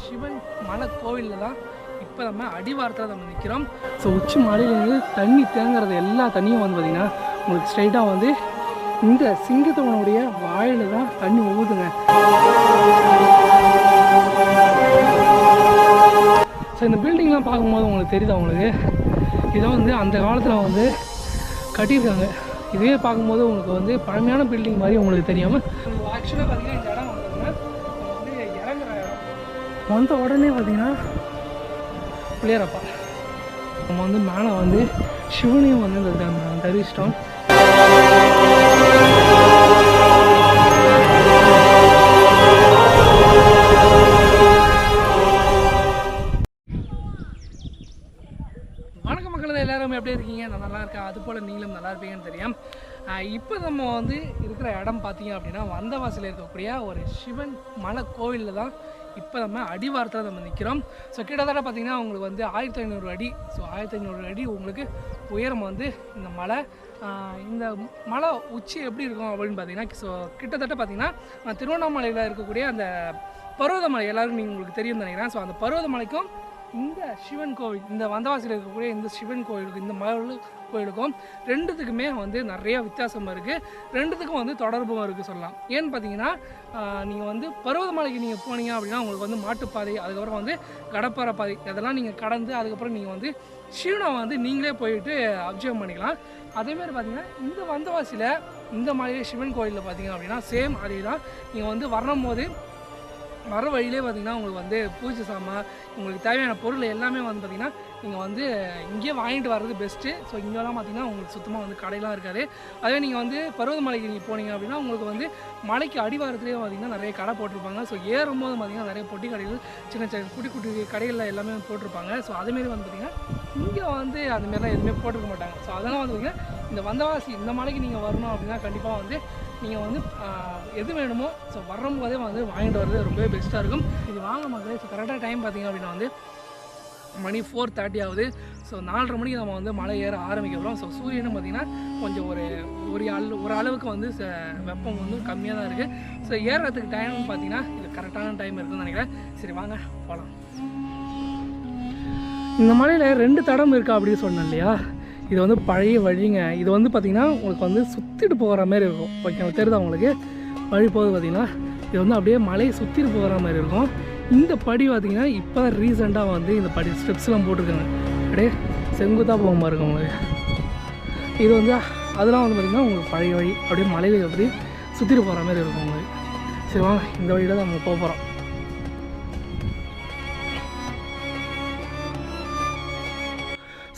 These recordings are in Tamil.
சிவன் மலை கோவிலில் தான் இப்போ நம்ம அடிவாரத்தில் நம்ம நிற்கிறோம் ஸோ உச்சி மலையிலேருந்து தண்ணி தேங்குறது எல்லா தண்ணியும் வந்து பார்த்திங்கன்னா உங்களுக்கு ஸ்ட்ரைட்டாக வந்து இந்த சிங்கத்தவனுடைய வாயில் தான் தண்ணி ஊதுங்க ஸோ இந்த பில்டிங்லாம் பார்க்கும்போது உங்களுக்கு தெரியுது அவங்களுக்கு இதை வந்து அந்த காலத்தில் வந்து கட்டியிருக்காங்க. இதுவே பார்க்கும்போது உங்களுக்கு வந்து பழமையான பில்டிங் மாதிரி உங்களுக்கு தெரியாமல் ஆக்சுவலாக பார்த்தீங்கன்னா இந்த இடம் வந்த உடனே பார்த்தீங்கன்னா பிள்ளையரப்பா. நம்ம வந்து மேலே வந்து சிவனையும் வந்து இந்த த- தரிசிட்டோம் வணக்கம் மக்கள் எல்லாரும் எப்படி இருக்கீங்க? நான் நல்லா இருக்கேன். அது போல் நீங்களும் நல்லா இருப்பீங்கன்னு தெரியும். இப்போ நம்ம வந்து இருக்கிற இடம் பார்த்தீங்க அப்படின்னா வந்தவாசியில் இருக்கக்கூடிய ஒரு சிவன் மலை கோவிலில் தான் இப்போ நம்ம அடிவாரத்தில் நம்ம நிற்கிறோம் ஸோ கிட்டத்தட்ட பார்த்தீங்கன்னா உங்களுக்கு வந்து ஆயிரத்தி ஐநூறு அடி. ஸோ ஆயிரத்தி ஐநூறு அடி உங்களுக்கு உயரம் வந்து இந்த மலை இந்த மலை உச்சி எப்படி இருக்கும் அப்படின்னு பார்த்தீங்கன்னா ஸோ கிட்டத்தட்ட பார்த்திங்கன்னா திருவண்ணாமலையில் இருக்கக்கூடிய அந்த பருவதமலை எல்லாருக்கும் நீங்கள் உங்களுக்கு தெரியும் நினைக்கிறேன். ஸோ அந்த பருவதமலைக்கும் இந்த சிவன் கோவில் இந்த வந்தவாசியில் இருக்கக்கூடிய இந்த சிவன் கோவிலுக்கு இந்த மலை கோயிலுக்கும் ரெண்டுத்துக்குமே வந்து நிறைய வித்தியாசமாக இருக்குது ரெண்டுத்துக்கும் வந்து தொடர்பும் இருக்குது சொல்லலாம். ஏன்னு பார்த்தீங்கன்னா நீங்கள் வந்து பருவதமலைக்கு நீங்கள் போனீங்க அப்படின்னா உங்களுக்கு வந்து மாட்டுப்பாதை அதுக்கப்புறம் வந்து கடப்பாறை பாதை இதெல்லாம் நீங்கள் கடந்து அதுக்கப்புறம் நீங்கள் வந்து சிவனை வந்து நீங்களே போயிட்டு அப்சர்வ் பண்ணிக்கலாம். அதேமாதிரி பார்த்தீங்கன்னா இந்த வந்தவாசியில் இந்த மாதிரி சிவன் கோயிலில் பார்த்தீங்க அப்படின்னா சேம் அதே தான். நீங்கள் வந்து வரும்போது வர வழியிலே பார்த்தீங்கன்னா உங்களுக்கு வந்து பூஜை சாமான் உங்களுக்கு தேவையான பொருள் எல்லாமே வந்து பார்த்திங்கன்னா நீங்கள் வந்து இங்கேயே வாங்கிட்டு வர்றது பெஸ்ட்டு ஸோ இங்கெல்லாம் பார்த்தீங்கன்னா உங்களுக்கு சுத்தமாக வந்து கடையெல்லாம் இருக்காது. அதே நீங்கள் வந்து பருவதமலைக்கு நீங்கள் போனீங்க அப்படின்னா உங்களுக்கு வந்து மலைக்கு அடிவாரத்துலேயே பார்த்திங்கன்னா நிறைய கடை போட்டிருப்பாங்க. ஸோ ஏறும்போது பார்த்திங்கன்னா நிறைய பொட்டி கடைகள் சின்ன சின்ன குட்டி குட்டி கடைகளில் எல்லாமே போட்டிருப்பாங்க. ஸோ அதேமாரி வந்து பார்த்தீங்கன்னா இங்கே வந்து அதுமாரிலாம் எதுவுமே போட்டிருக்க மாட்டாங்க. ஸோ அதெல்லாம் வந்து பார்த்தீங்கன்னா இந்த வந்தவாசி இந்த மலைக்கு நீங்கள் வரணும் அப்படின்னா கண்டிப்பாக வந்து நீங்கள் வந்து எது வேணுமோ ஸோ வரும்போதே வந்து வாங்கிட்டு வர்றது ரொம்பவே பெஸ்ட்டாக இருக்கும். இது வாங்க மக்களே ஸோ கரெக்டாக டைம் பார்த்திங்க அப்படின்னா வந்து மணி ஃபோர் தேர்ட்டி ஆகுது. ஸோ நாலரை மணிக்கு நம்ம வந்து மலை ஏற ஆரம்பிக்க போகிறோம் ஸோ சூரியனும் பார்த்திங்கன்னா கொஞ்சம் ஒரு ஒரு அளவு ஒரு அளவுக்கு வந்து ச- வெப்பம் வந்து கம்மியாக தான் இருக்குது ஸோ ஏறுறதுக்கு டைம் பார்த்தீங்கன்னா இது கரெக்டான டைம் இருக்குன்னு நினைக்கிறேன். சரி வாங்க போகலாம் இந்த மலையில் ரெண்டு தடம் இருக்கா அப்படின்னு சொன்னேன் இல்லையா? இது வந்து பழைய வழிங்க. இது வந்து பார்த்திங்கன்னா உங்களுக்கு வந்து சுற்றிட்டு போகிற மாதிரி இருக்கும். ஓகே தெரியுதா உங்களுக்கு? வழி போகுது பார்த்திங்கன்னா இது வந்து அப்படியே மலையை சுற்றிட்டு போகிற மாதிரி இருக்கும். இந்த படி பார்த்திங்கன்னா இப்போ தான் ரீசெண்டாக வந்து இந்த படி ஸ்டெப்ஸ்லாம் போட்டிருக்காங்க. அப்படியே செங்குத்தாக போக மாதிரி இருக்கும் உங்களுக்கு இது வந்து அதெல்லாம் வந்து பார்த்திங்கன்னா உங்களுக்கு பழைய வழி. அப்படியே மலையில் அப்படியே சுற்றிட்டு போகிற மாதிரி இருக்கும் உங்களுக்கு. சரி வாங்க இந்த வழியில் தான் நம்ம போக போகிறோம்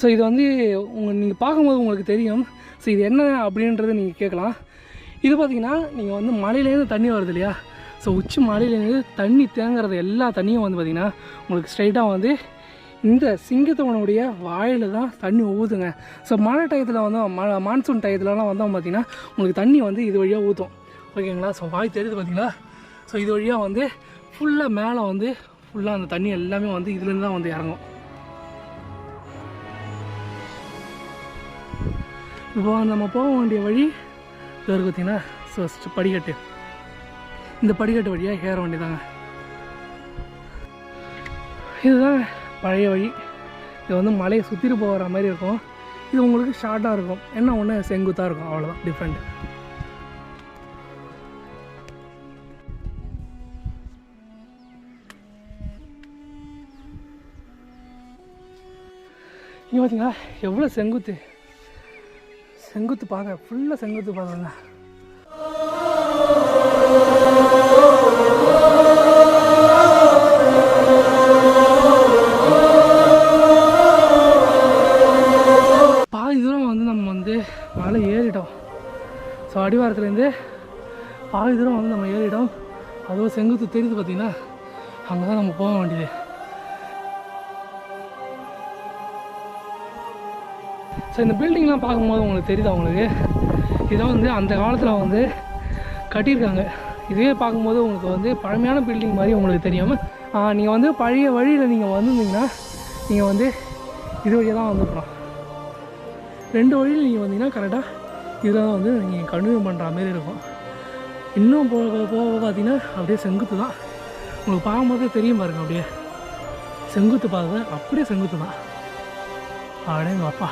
ஸோ இது வந்து உங்கள் நீங்கள் பார்க்கும்போது உங்களுக்கு தெரியும். ஸோ இது என்ன அப்படின்றத நீங்கள் கேட்கலாம். இது பார்த்தீங்கன்னா நீங்கள் வந்து மலையிலேருந்து தண்ணி வருது இல்லையா? ஸோ உச்சி மலையிலேருந்து தண்ணி தேங்குறது எல்லா தண்ணியும் வந்து பார்த்திங்கன்னா உங்களுக்கு ஸ்ட்ரைட்டாக வந்து இந்த சிங்கத்தவனுடைய வாயில் தான் தண்ணி ஊற்றுங்க ஸோ மழை டயத்தில் வந்து மழை மான்சூன் டயத்துலலாம் வந்தோம் பார்த்தீங்கன்னா உங்களுக்கு தண்ணி வந்து இது வழியாக ஊற்றும் ஓகேங்களா? ஸோ வாய் தெரியுது பார்த்திங்களா ஸோ இது வழியாக வந்து ஃபுல்லாக மேலே வந்து ஃபுல்லாக அந்த தண்ணி எல்லாமே வந்து இதுலேருந்து தான் வந்து இறங்கும். இப்போ நம்ம போக வேண்டிய வழி இது பார்த்தீங்கன்னா ஸோ படிக்கட்டு. இந்த படிக்கட்டு வழியாக ஏற வேண்டியதாங்க. இதுதான் பழைய வழி. இது வந்து மலையை சுற்றிட்டு போகிற மாதிரி இருக்கும். இது உங்களுக்கு ஷார்ட்டாக இருக்கும். என்ன ஒன்று செங்குத்தாக இருக்கும். அவ்வளோதான் டிஃப்ரெண்ட் இங்கே பார்த்தீங்களா எவ்வளோ செங்குத்து. செங்குத்து பார்க்க ஃபுல்லாக செங்குத்து பார்க்கங்க அடிவாரத்துலேருந்து பாதி தூரம் வந்து நம்ம ஏறிடும் அதுவும் செங்குத்து தெரியுது பார்த்திங்கன்னா அங்கே தான் நம்ம போக வேண்டியது. ஸோ இந்த பில்டிங்லாம் பார்க்கும்போது உங்களுக்கு தெரியுதா உங்களுக்கு? இதை வந்து அந்த காலத்தில் வந்து கட்டியிருக்காங்க. இதுவே பார்க்கும்போது உங்களுக்கு வந்து பழமையான பில்டிங் மாதிரி உங்களுக்கு தெரியாமல் நீங்கள் வந்து பழைய வழியில் நீங்கள் வந்திருந்தீங்கன்னா நீங்கள் வந்து இது வழியாக தான் வந்துருக்கலாம் ரெண்டு வழியில் நீங்கள் வந்தீங்கன்னா கரெக்டாக இதெல்லாம் வந்து நீங்கள் கன்டினியூ பண்ணுற மாதிரி இருக்கும். இன்னும் போக போக பார்த்தீங்கன்னா அப்படியே செங்குத்து தான். உங்களுக்கு பார்க்கும்போதே தெரியும் பாருங்க அப்படியே. செங்குத்து பாதை அப்படியே செங்குத்து தான். அப்படியே அப்பா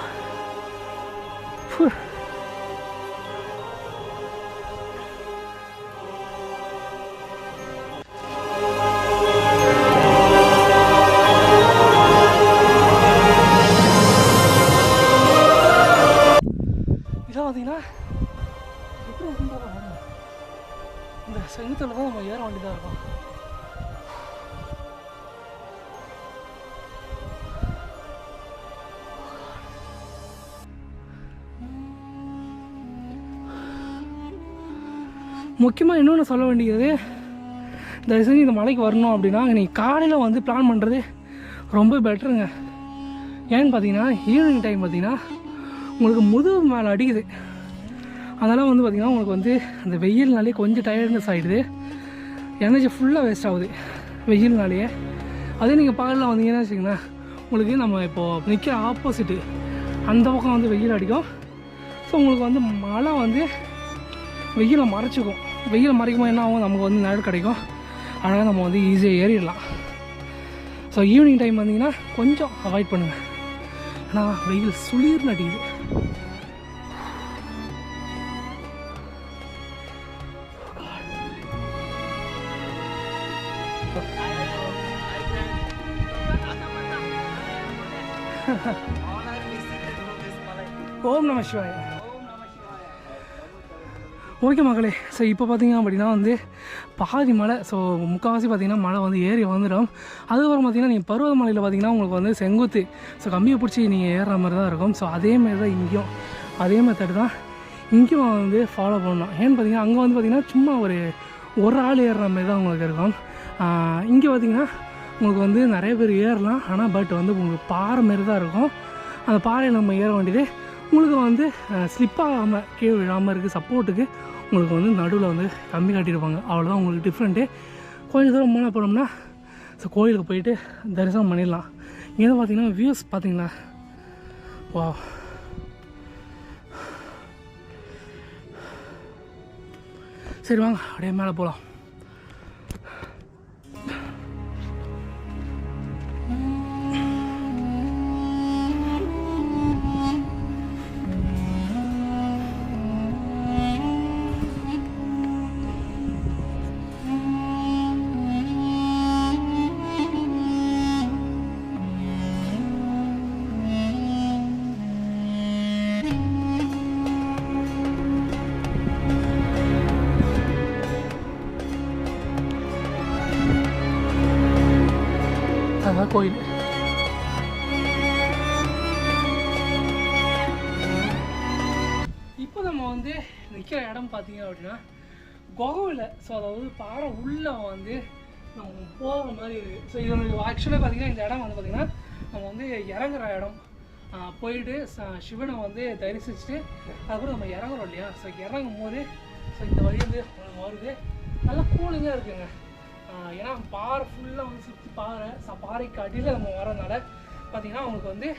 முக்கியமாக இன்னொன்று சொல்ல வேண்டியது தயவு செஞ்சு இந்த மலைக்கு வரணும் அப்படின்னா நீங்கள் காலையில் வந்து பிளான் பண்ணுறது ரொம்ப பெட்டருங்க ஏன்னு பார்த்தீங்கன்னா ஈவினிங் டைம் பார்த்தீங்கன்னா உங்களுக்கு முதுகு மேலே அடிக்குது. அதெல்லாம் வந்து பார்த்திங்கன்னா உங்களுக்கு வந்து அந்த வெயில்னாலே கொஞ்சம் டயர்ட்னஸ் ஆகிடுது எனர்ஜி ஃபுல்லாக வேஸ்ட் ஆகுது. வெயில்னாலேயே. அதே நீங்கள் பகலில் வந்தீங்கன்னா வச்சிங்களேன் உங்களுக்கு நம்ம இப்போது நிற்கிற ஆப்போசிட்டு அந்த பக்கம் வந்து வெயில் அடிக்கும். ஸோ உங்களுக்கு வந்து மழை வந்து வெயிலை மறைச்சிக்கும். வெயில் மறைக்கும் என்ன ஆகும்? நமக்கு வந்து நிழல் கிடைக்கும். அழகாக நம்ம வந்து ஈஸியாக ஏறிடலாம். ஸோ ஈவினிங் டைம் வந்தீங்கன்னா கொஞ்சம் அவாய்ட் பண்ணுங்கள் ஏன்னா வெயில் சுளிர்னு அடிக்குது. ஓம் நம சிவாய. ஓகே மக்களே ஸோ இப்போ பார்த்தீங்க அப்படின்னா வந்து பாதி மலை ஸோ முக்கால்வாசி பார்த்தீங்கன்னா மழை வந்து ஏறி வந்துடும். அதுக்கப்புறம் பார்த்திங்கன்னா நீங்கள் பருவதமலையில் பார்த்தீங்கன்னா உங்களுக்கு வந்து செங்குத்து ஸோ கம்மியை பிடிச்சி நீங்கள் ஏறுற மாதிரி தான் இருக்கும். ஸோ அதே மாதிரி தான் இங்கேயும் அதே மெத்தட் தான் இங்கேயும் வந்து ஃபாலோ பண்ணணும். ஏன்னு பார்த்தீங்கன்னா அங்கே வந்து பார்த்தீங்கன்னா சும்மா ஒரு ஒரு ஆள் ஏறுற மாதிரி தான் உங்களுக்கு இருக்கும். இங்கே பார்த்தீங்கன்னா உங்களுக்கு வந்து நிறைய பேர் ஏறலாம் ஆனால் பட் வந்து உங்களுக்கு பாறை மாரி தான் இருக்கும். அந்த பாறையில் நம்ம ஏற வேண்டியது உங்களுக்கு வந்து ஸ்லிப்பாகாமல் கீழே விழாமல் இருக்குது சப்போர்ட்டுக்கு உங்களுக்கு வந்து நடுவில் வந்து கம்பி காட்டியிருப்பாங்க. அவ்வளோதான் உங்களுக்கு டிஃப்ரெண்ட்டு கொஞ்சம் தூரம் மேலே போனோம்னா ஸோ கோயிலுக்கு போயிட்டு தரிசனம் பண்ணிடலாம். இங்கே பார்த்தீங்கன்னா வியூஸ் பார்த்தீங்களா வா சரி வாங்க அப்படியே மேலே போகலாம். கோயில். இப்போ நம்ம வந்து நிற்கிற இடம் பார்த்தீங்க அப்படின்னா குகையில் ஸோ அதாவது பாறை உள்ள வந்து நம்ம போகிற மாதிரி இருக்குது ஸோ இது ஆக்சுவலாக பார்த்தீங்கன்னா இந்த இடம் வந்து பார்த்திங்கன்னா நம்ம வந்து இறங்குற இடம். போயிட்டு சிவனை வந்து தரிசிச்சுட்டு அதுக்கப்புறம் நம்ம இறங்குறோம் இல்லையா? ஸோ இறங்கும் போது ஸோ இந்த வழி வந்து வருது. நல்லா கூலிங்காக இருக்குங்க. ஏன்னா பாறை ஃபுல்லாக வந்து சுற்றி பாறை ச பாறைக்கு அடியில் நம்ம வரதுனால பார்த்திங்கன்னா அவங்களுக்கு வந்து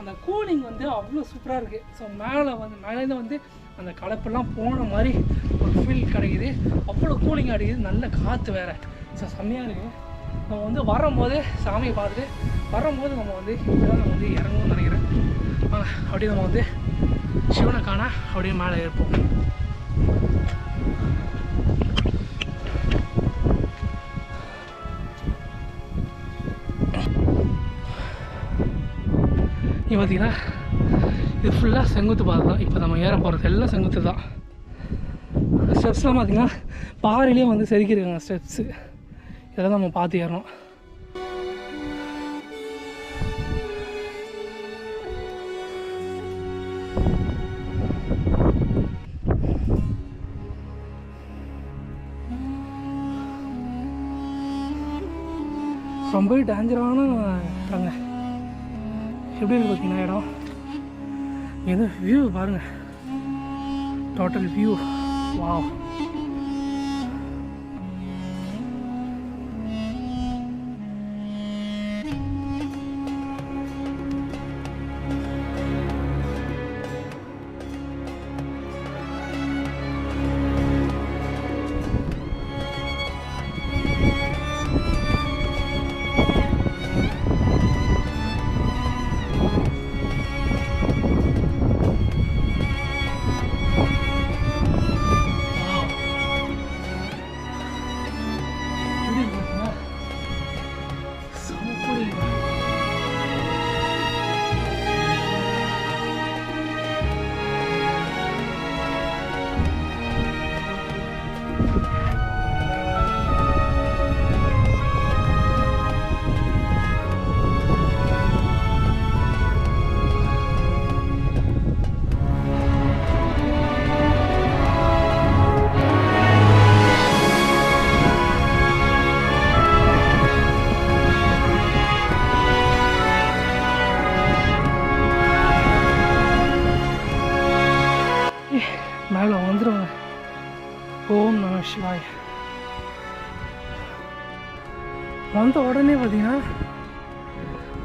அந்த கூலிங் வந்து அவ்வளோ சூப்பராக இருக்குது ஸோ மேலே வந்து மேலேருந்து வந்து அந்த கலப்பெல்லாம் போன மாதிரி ஒரு ஃபீல் கிடைக்குது. அவ்வளோ கூலிங் அடிக்குது. நல்ல காற்று வேறு. ஸோ செம்மையாக இருக்குது நம்ம வந்து வரும்போது சாமியை பார்த்துட்டு வரும்போது நம்ம வந்து இப்படிதான் நம்ம வந்து இறங்கணும்னு நினைக்கிறேன். அப்படியே நம்ம வந்து சிவனை காண அப்படியே மேலே இருப்போம் இங்கே பார்த்தீங்கன்னா இது ஃபுல்லாக செங்குத்து பாதை தான். இப்போ நம்ம ஏற போகிறது எல்லாம் செங்குத்து தான். ஸ்டெப்ஸ்லாம் பார்த்தீங்கன்னா பாறையிலே வந்து செதுக்கியிருக்காங்க ஸ்டெப்ஸு இதெல்லாம் நம்ம பார்த்து ஏறணும். ரொம்ப டேஞ்சரான இடங்க. எப்படி இருக்கு பார்த்தீங்கன்னா இடம்? வியூ பாருங்க. டோட்டல் வியூ வாவ்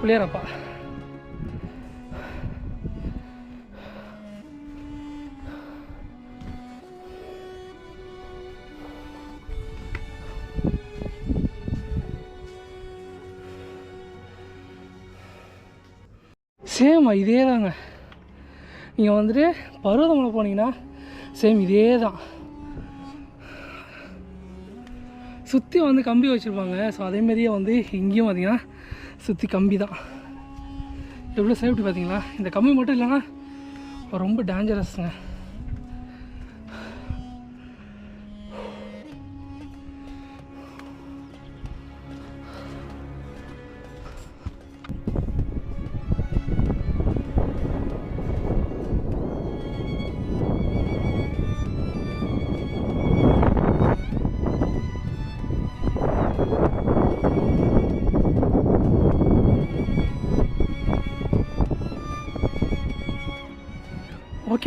பிள்ளையாரப்பா சேம் இதே தாங்க நீங்கள் வந்துட்டு பருவதமலை போனீங்கன்னா சேம் இதே தான் சுற்றி வந்து கம்பி வச்சுருப்பாங்க. ஸோ அதேமாரியே வந்து இங்கேயும் பார்த்தீங்கன்னா சுற்றி கம்பி தான். எவ்வளோ சேஃப்டி பார்த்தீங்களா? இந்த கம்பி மட்டும் இல்லைன்னா ரொம்ப டேஞ்சரஸ்ங்க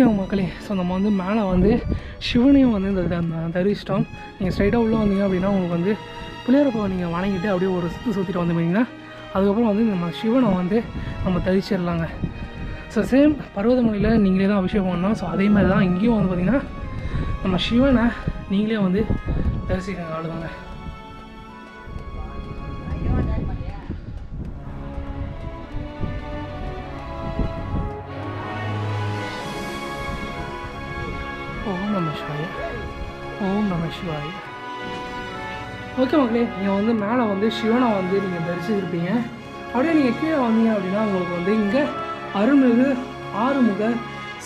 ஓகே மக்களே ஸோ நம்ம வந்து மேலே வந்து சிவனையும் வந்து இந்த த- தரிசிட்டோம் நீங்கள் ஸ்ட்ரைட்டாக உள்ளே வந்தீங்க அப்படின்னா உங்களுக்கு வந்து பிள்ளையாரப்பா நீங்கள் வணங்கிட்டு அப்படியே ஒரு சுற்று சுற்றிட்டு வந்துட்டீங்கன்னா அதுக்கப்புறம் வந்து நம்ம சிவனை வந்து நம்ம தரிச்சிடலாங்க. ஸோ சேம் பர்வதமலையில் நீங்களே தான் அபிஷேகம் பண்ணோம் ஸோ அதே மாதிரி தான் இங்கேயும் வந்து பார்த்திங்கன்னா நம்ம சிவனை நீங்களே வந்து தரிசிக்கிறாங்க அவ்வளோதாங்க ஓம் நம சிவாய். ஓகே மக்களே நீங்கள் வந்து மேலே வந்து சிவனை வந்து நீங்கள் தரிசிச்சிருப்பீங்க. அப்படியே நீங்கள் கீழே வந்தீங்க அப்படின்னா உங்களுக்கு வந்து இங்கே அருள்மிகு ஆறுமுக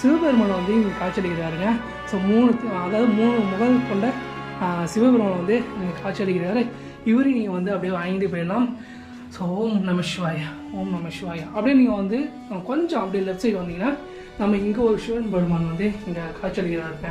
சிவபெருமான் வந்து இங்கே காட்சியளிக்கிறாருங்க. ஸோ மூணு அதாவது மூணு முகம் கொண்ட ஆ, சிவபெருமான் வந்து இங்கே காட்சியளிக்கிறாரு. இவரையும் நீங்கள் வந்து அப்படியே வாங்கிட்டு போயிடலாம். ஸோ ஓம் நம சிவாய ஓம் நம சிவாய. அப்படியே நீங்கள் வந்து கொஞ்சம் அப்படியே லெஃப்ட் சைடு வந்தீங்கன்னா நம்ம இங்கே ஒரு சிவன் பெருமான் வந்து இங்கே காட்சியளிக்கிறாருங்க.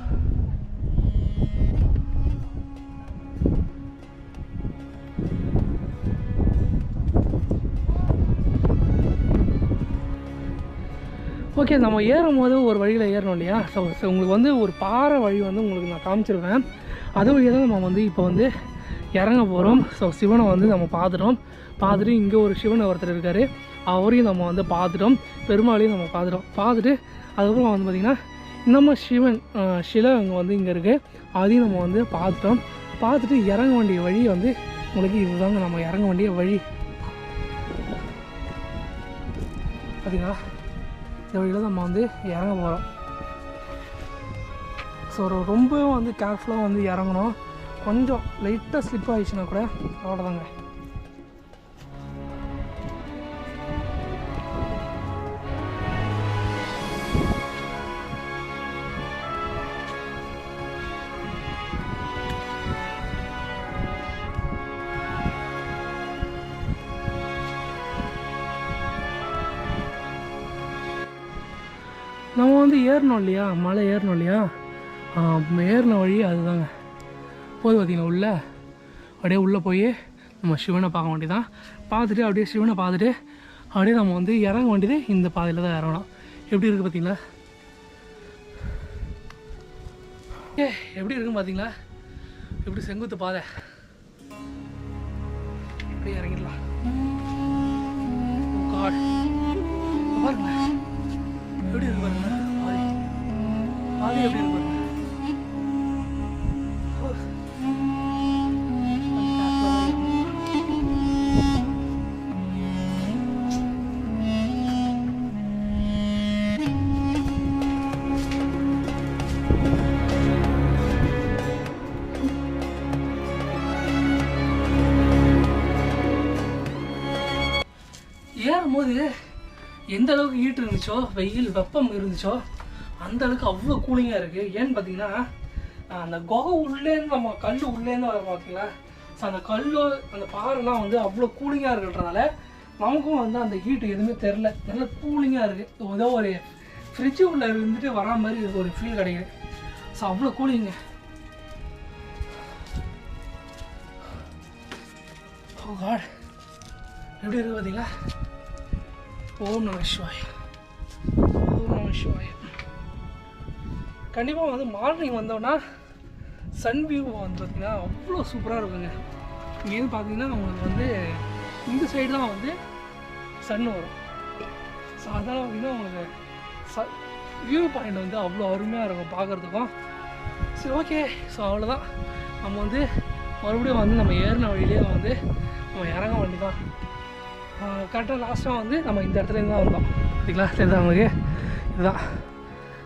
ஓகே நம்ம ஏறும் போது ஒரு வழியில் ஏறணும் இல்லையா? ஸோ ஸோ உங்களுக்கு வந்து ஒரு பாறை வழி வந்து உங்களுக்கு நான் காமிச்சிருவேன் அது வழியாக தான் நம்ம வந்து இப்போ வந்து இறங்க போகிறோம் ஸோ சிவனை வந்து நம்ம பார்த்துட்டோம் பார்த்துட்டு இங்கே ஒரு சிவன் ஒருத்தர் இருக்கார். அவரையும் நம்ம வந்து பார்த்துட்டோம் பெருமாளையும் நம்ம பார்த்துட்டோம் பார்த்துட்டு அதுக்கப்புறம் வந்து பார்த்திங்கன்னா நம்ம சிவன் சிலை அங்கே வந்து இங்கே இருக்குது அதையும் நம்ம வந்து பார்த்துட்டோம் பார்த்துட்டு இறங்க வேண்டிய வழி வந்து உங்களுக்கு இதுதாங்க. நம்ம இறங்க வேண்டிய வழி. பார்த்தீங்களா இந்த வழியில் நம்ம வந்து இறங்க போகிறோம் ஸோ ரொம்பவும் வந்து கேர்ஃபுல்லாக வந்து இறங்கணும். கொஞ்சம் லைட்டாக ஸ்லிப் ஆகிடுச்சுன்னா கூட அவ்வளோதாங்க ஏறணும் இல்லையா மலை ஏறணும் இல்லையா ஏறின வழி அதுதாங்க போது பார்த்தீங்கன்னா உள்ளே அப்படியே உள்ளே போய் நம்ம சிவனை பார்க்க வேண்டியதான் பார்த்துட்டு அப்படியே சிவனை பார்த்துட்டு அப்படியே நம்ம வந்து இறங்க வேண்டியது இந்த பாதையில் தான் இறங்கணும் எப்படி இருக்குது பார்த்தீங்களா ஏ எப்படி இருக்குன்னு பார்த்தீங்களா எப்படி செங்குத்து பாதை அப்படியே இறங்கிடலாம் பாருங்க எப்படி இருக்கு பாருங்க ஏறும் போது எப்படி ஏறும்போது எந்த அளவுக்கு ஹீட் இருந்துச்சோ வெயில் வெப்பம் இருந்துச்சோ அந்த அளவுக்கு அவ்வளோ கூலிங்காக இருக்குது ஏன்னு பார்த்தீங்கன்னா அந்த குகை உள்ளேருந்து நம்ம கல் உள்ளேருந்து வர பார்த்தீங்களா ஸோ அந்த கல்லோ அந்த பாறைலாம் வந்து அவ்வளோ கூலிங்காக இருக்கிறதுனால நமக்கும் வந்து அந்த ஹீட்டு எதுவுமே தெரில நல்ல கூலிங்காக இருக்குது ஏதோ ஒரு ஃப்ரிட்ஜு உள்ளே இருந்துட்டு வரா மாதிரி ஒரு ஃபீல் கிடைக்குது. ஸோ அவ்வளோ கூலிங்க ஓ காட் எப்படி இருக்கு பார்த்தீங்களா ஓம் நம சிவாய். ஓம் நம சிவாய. கண்டிப்பாக வந்து மார்னிங் வந்தோன்னா சன் வியூ வந்து பார்த்திங்கன்னா அவ்வளோ சூப்பராக இருக்குங்க. இங்கேருந்து பார்த்தீங்கன்னா உங்களுக்கு வந்து இந்த சைடு தான் வந்து சன் வரும். ஸோ அதனால் பார்த்தீங்கன்னா உங்களுக்கு ச வியூ பாயிண்ட் வந்து அவ்வளோ அருமையாக இருக்கும் பார்க்குறதுக்கும் சரி ஓகே ஸோ அவ்வளோதான் நம்ம வந்து மறுபடியும் வந்து நம்ம ஏறின வழியிலே வந்து நம்ம இறங்க வண்டி தான் கரெக்டாக லாஸ்ட்டாக வந்து நம்ம இந்த இடத்துல இருந்து தான் வந்தோம். சரிங்களா? தெரியுதா உங்களுக்கு? இதுதான்.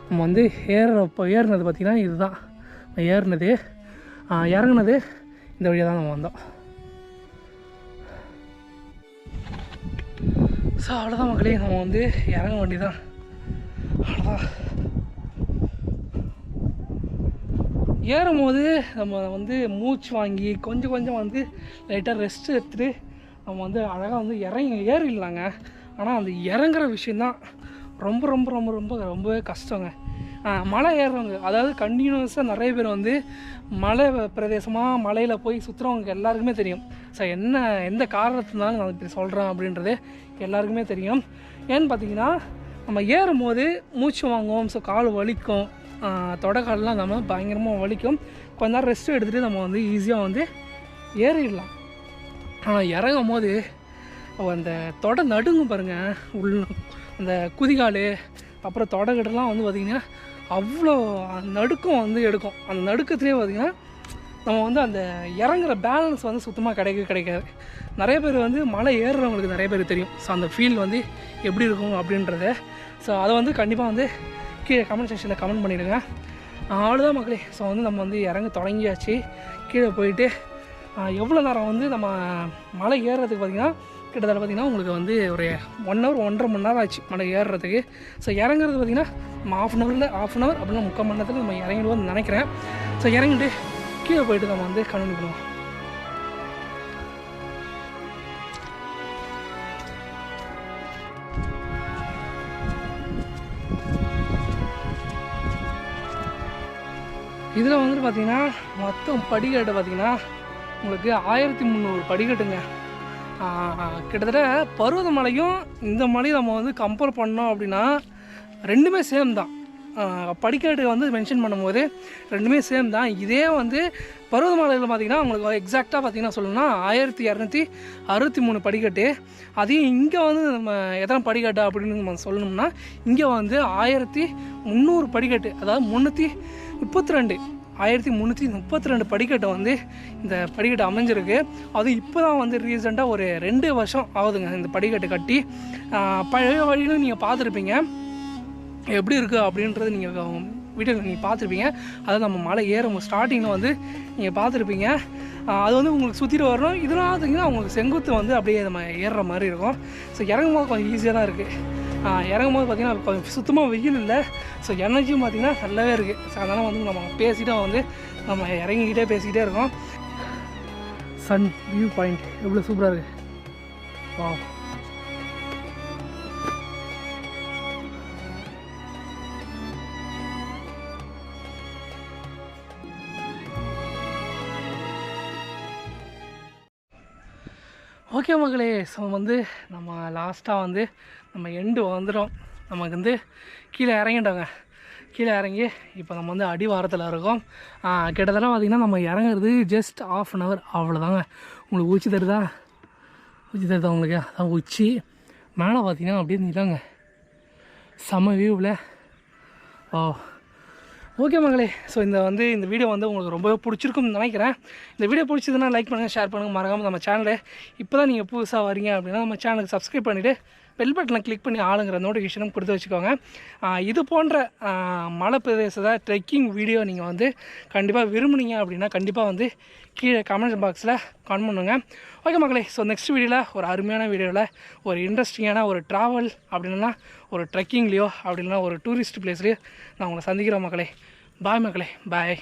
நம்ம வந்து ஏறுறப்போ ஏறினது பார்த்திங்கன்னா இதுதான். ஏறினது இறங்கினது இறங்குனது இந்த வழியாக தான் நம்ம வந்தோம். ஸோ அவ்வளோதான் மக்களே. நம்ம வந்து இறங்க வண்டி தான் அவ்வளோதான் ஏறும்போது நம்ம வந்து மூச்சு வாங்கி கொஞ்சம் கொஞ்சம் வந்து லைட்டாக ரெஸ்ட் எடுத்துகிட்டு நம்ம வந்து அழகாக வந்து இறங்கி ஏறிடலாங்க ஆனால் அந்த இறங்குற விஷயந்தான் ரொம்ப ரொம்ப ரொம்ப ரொம்ப ரொம்பவே கஷ்டங்க. மலை ஏறுறவங்க அதாவது கண்டினியூஸாக நிறைய பேர் வந்து மலை பிரதேசமாக மலையில் போய் சுற்றுறவங்க எல்லாருக்குமே தெரியும். ஸோ என்ன எந்த காரணத்தினால நான் இப்படி சொல்கிறேன் அப்படின்றது எல்லாருக்குமே தெரியும். ஏன்னு பார்த்தீங்கன்னா நம்ம ஏறும்போது மூச்சு வாங்குவோம் ஸோ கால் வலிக்கும். தொடக்கால்லாம் நம்ம பயங்கரமாக வலிக்கும். கொஞ்ச நேரம் ரெஸ்ட் எடுத்துகிட்டு நம்ம வந்து ஈஸியாக வந்து ஏறிடலாம். ஆனால் இறங்கும் போது அந்த தொடை நடுங்கும் பாருங்கள் உள்ள அந்த குதிகால் அப்புறம் தொடைக்கிட்டலாம் வந்து பார்த்திங்கன்னா அவ்வளோ நடுக்கம் வந்து எடுக்கும். அந்த நடுக்கத்துலேயே பார்த்திங்கன்னா நம்ம வந்து அந்த இறங்குற பேலன்ஸ் வந்து சுத்தமாக கிடைக்க கிடைக்காது. நிறைய பேர் வந்து மலை ஏறுறவங்களுக்கு நிறைய பேர் தெரியும். ஸோ அந்த ஃபீல் வந்து எப்படி இருக்கும் அப்படின்றத. ஸோ அதை வந்து கண்டிப்பாக வந்து கீழே கமெண்ட் செக்ஷனில் கமெண்ட் பண்ணிடுங்க. அவ்வளோதான் மக்களே. ஸோ வந்து நம்ம வந்து இறங்க தொடங்கியாச்சு. கீழே போயிட்டு எவ்வளோ நேரம் வந்து நம்ம மலை ஏறுறதுக்கு பார்த்திங்கன்னா கிட்டத்தட்ட பார்த்திங்கன்னா உங்களுக்கு வந்து ஒரு ஒன் ஹவர் ஒன்றரை மணி நேரம் ஆச்சு மலை ஏறுறதுக்கு. ஸோ இறங்குறது பார்த்திங்கன்னா நம்ம ஆஃப் அன் ஹவரில் ஆஃப் அன் ஹவர் அப்படின்னா முக்கால் மணி நேரத்தில் நம்ம இறங்கிடுவோம்னு நினைக்கிறேன். ஸோ இறங்கிட்டு கீழே போயிட்டு நம்ம வந்து கண்டினியூ பண்ணுவோம் இதில் வந்துட்டு பார்த்திங்கன்னா மொத்தம் படிக்கட்டு பார்த்திங்கன்னா உங்களுக்கு ஆயிரத்தி முந்நூறு படிக்கட்டுங்க. கிட்டத்தட்ட பருவதமலையும் இந்த மலையும் நம்ம வந்து கம்பேர் பண்ணோம் அப்படின்னா ரெண்டுமே சேம் தான். படிக்கட்டு வந்து மென்ஷன் பண்ணும்போது ரெண்டுமே சேம் தான். இதே வந்து பருவதமலையில் பார்த்தீங்கன்னா உங்களுக்கு எக்ஸாக்டாக பார்த்தீங்கன்னா சொல்லணும்னா ஆயிரத்தி இரநூத்தி அறுபத்தி மூணு படிக்கட்டு. அதையும் இங்கே வந்து நம்ம எத்தனை படிக்கட்டு அப்படின்னு நம்ம சொல்லணும்னா இங்கே வந்து ஆயிரத்தி முந்நூறு படிக்கட்டு. அதாவது முந்நூற்றி முப்பத்தி ரெண்டு. ஆயிரத்தி முந்நூற்றி முப்பத்தி ரெண்டு படிக்கட்டை வந்து இந்த படிக்கட்டு அமைஞ்சிருக்கு. அது இப்போ தான் வந்து ரீசெண்டாக ஒரு ரெண்டு வருஷம் ஆகுதுங்க இந்த படிக்கட்டு கட்டி. பழைய வழியிலும் நீங்கள் பார்த்துருப்பீங்க. எப்படி இருக்குது அப்படின்றது நீங்கள் வீட்டில் நீங்கள் பார்த்துருப்பீங்க. அதாவது நம்ம மலை ஏறும் ஸ்டார்டிங்கில் வந்து நீங்கள் பார்த்துருப்பீங்க. அது வந்து உங்களுக்கு சுற்றிட்டு வரணும். இதெல்லாம் பார்த்தீங்கன்னா உங்களுக்கு செங்குத்து வந்து அப்படியே நம்ம ஏறுற மாதிரி இருக்கும். ஸோ இறங்கும்போது கொஞ்சம் ஈஸியாக தான் இருக்குது இறங்கும் போது பார்த்திங்கன்னா கொஞ்சம் சுத்தமாக வெயில் இல்லை. ஸோ எனர்ஜியும் பார்த்தீங்கன்னா நல்லாவே இருக்குது ஸோ அதனால் வந்து நம்ம பேசிட்டு வந்து நம்ம இறங்கிக்கிட்டே பேசிக்கிட்டே இருக்கோம். சன் வியூ பாயிண்ட் எவ்வளோ சூப்பராக இருக்குது வா ஓகே மகளே. ஸோ வந்து நம்ம லாஸ்ட்டாக வந்து நம்ம எண்டு வந்துடும் நமக்கு வந்து கீழே இறங்கிட்டோங்க. கீழே இறங்கி இப்போ நம்ம வந்து அடிவாரத்தில் இருக்கோம். கிட்டத்தட்ட பார்த்திங்கன்னா நம்ம இறங்குறது ஜஸ்ட் ஆஃப் அன் ஹவர் அவ்வளோதாங்க உங்களுக்கு உச்சி தருதா உச்சி தருதா உங்களுக்கு? அதான் உச்சி. மேலே பார்த்தீங்கன்னா அப்படியே நிலங்க செம வியூவில் ஓ ஓகே மகளே. ஸோ இந்த வந்து இந்த வீடியோ வந்து உங்களுக்கு ரொம்பவே பிடிச்சிருக்கும்னு நினைக்கிறேன். இந்த வீடியோ பிடிச்சதுன்னா லைக் பண்ணுங்கள் ஷேர் பண்ணுங்கள் மறக்காமல் நம்ம சேனலை இப்போ தான் நீங்கள் புதுசாக வரீங்க அப்படின்னா நம்ம சேனலுக்கு சப்ஸ்கிரைப் பண்ணிவிட்டு பெல் பட்டனை கிளிக் பண்ணி ஆளுங்கிற நோட்டிஃபிகேஷனும் கொடுத்து வச்சுக்கோங்க. இது போன்ற மலை பிரதேசத்தை ட்ரெக்கிங் வீடியோ நீங்கள் வந்து கண்டிப்பாக விரும்புனீங்க அப்படின்னா கண்டிப்பாக வந்து கீழே கமெண்ட் பாக்ஸில் கமெண்ட் பண்ணுங்க. ஓகே மக்களே ஸோ நெக்ஸ்ட் வீடியோவில் ஒரு அருமையான வீடியோவில் ஒரு இன்ட்ரெஸ்டிங்கான ஒரு ட்ராவல் அப்படின்னா ஒரு ட்ரெக்கிங்லேயோ அப்படின்னா ஒரு டூரிஸ்ட் பிளேஸ்லேயோ நான் உங்களை சந்திக்கிறேன் மக்களே. பாய் மக்களே பாய்